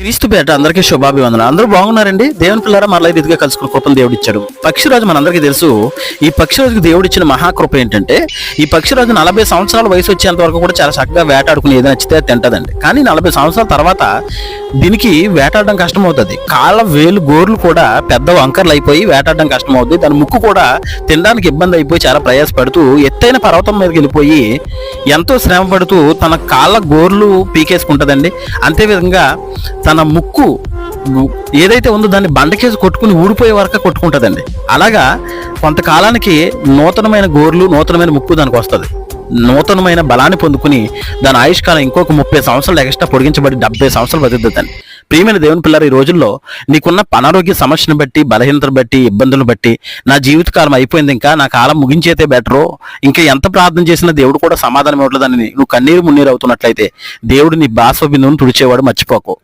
క్రీస్తు పేట అందరికీ శుభాభివందన అందరూ బాగున్నారండి? దేవుని పిల్లరా మరలా ఇదిగా కలుసుకున్న కృపను దేవుడు ఇచ్చాడు పక్షిరాజు మనందరికీ తెలుసు ఈ పక్షిరాజుకి దేవుడు ఇచ్చిన మహాకృప ఏంటంటే ఈ పక్షిరాజు నలభై సంవత్సరాల వయసు వచ్చేంత వరకు కూడా చాలా చక్కగా వేటాడుకుని ఏదైనా నచ్చితే తింటదండి. కానీ నలభై సంవత్సరాల తర్వాత దీనికి వేటాడడం కష్టం అవుతుంది కాళ్ళ వేలు గోర్లు కూడా పెద్ద వంకర్లు అయిపోయి వేటాడడం కష్టం అవుతుంది దాని ముక్కు కూడా తినడానికి ఇబ్బంది అయిపోయి చాలా ప్రయాసపడుతూ ఎత్తైన పర్వతం మీదకి వెళ్ళిపోయి ఎంతో శ్రమ పడుతూ తన కాళ్ళ గోర్లు పీకేసుకుంటదండి. అంతేవిధంగా తన ముక్కు ఏదైతే ఉందో దాన్ని బండకేసి కొట్టుకుని ఊడిపోయే వరకు కొట్టుకుంటుందండి. అలాగా కొంతకాలానికి నూతనమైన గోర్లు నూతనమైన ముక్కు దానికి వస్తుంది. నూతనమైన బలాన్ని పొందుకుని దాని ఆయుష్కాలం ఇంకొక ముప్పై సంవత్సరాలు ఎక్స్ట్రా పొడిగించబడి డెబ్బై సంవత్సరాలు బతుకుతుందండి. ప్రియమైన దేవుని పిల్లలు ఈ రోజుల్లో నీకున్న అనారోగ్య సమస్యను బట్టి బలహీనతను బట్టి ఇబ్బందులను బట్టి నా జీవితకాలం అయిపోయింది ఇంకా నా కాలం ముగించేతే బెటరు. ఇంకా ఎంత ప్రార్థన చేసినా దేవుడు కూడా సమాధానం ఇవ్వట్లేదని నువ్వు కన్నీరు మున్నీరు అవుతున్నట్లయితే దేవుడు నీ బాస్వ బిందువును తుడిచేవాడు మర్చిపోకు.